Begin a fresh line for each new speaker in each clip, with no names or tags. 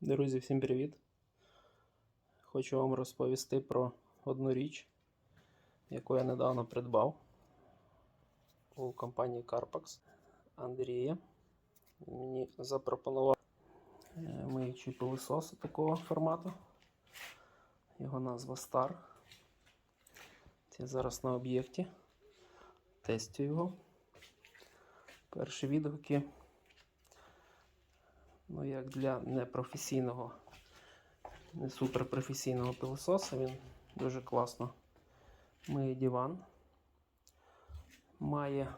Друзі, всім привіт! Хочу вам розповісти про одну річ, яку я недавно придбав у компанії Carpax Андрія. Мені запропонував е, миючий пилосос такого формату. Його назва Star. Це зараз на об'єкті. Тестю його. Перші відгуки. Ну, як для непрофесійного, не суперпрофесійного пилососа, він дуже класно миє диван. Має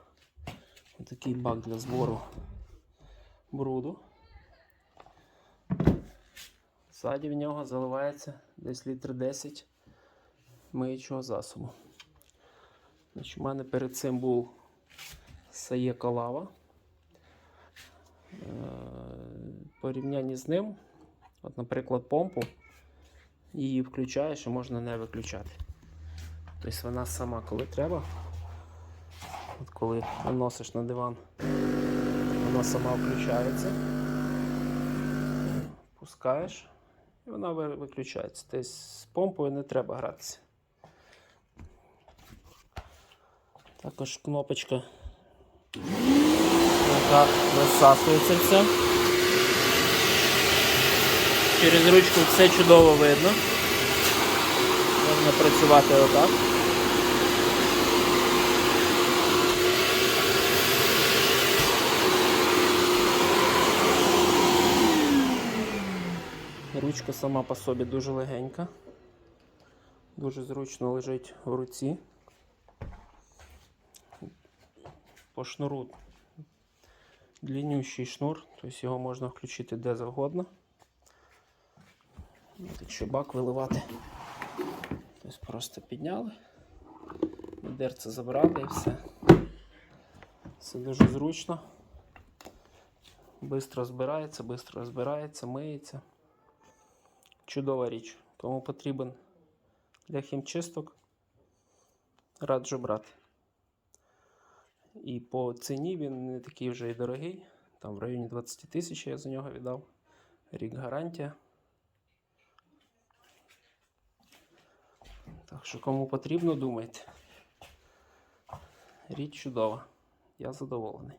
такий бак для збору бруду. Ззаді в нього заливається десь літр 10 миючого засобу. Значить, у мене перед цим був Саєка лава. Порівнянні з ним, от, наприклад, помпу, її включаєш і можна не виключати. Тобто вона сама, коли треба, от коли наносиш на диван, вона сама включається, пускаєш і вона виключається. Тобто з помпою не треба гратися. Також кнопочка яка висасується все. Через ручку все чудово видно. Можна працювати отак. Ручка сама по собі дуже легенька. Дуже зручно лежить в руці. По шнуру длиннющий шнур, тобто його можна включити де завгодно. Якщо бак виливати, тобто просто підняли, відерце забрали і все. Це дуже зручно. Бистро збирається, бистро розбирається, миється. Чудова річ. Кому потрібен для хімчисток, раджу брати. І по ціні він не такий вже і дорогий. Там в районі 20 тисяч я за нього віддав. Рік гарантія. Так що кому потрібно, думайте. Річ чудова. Я задоволений.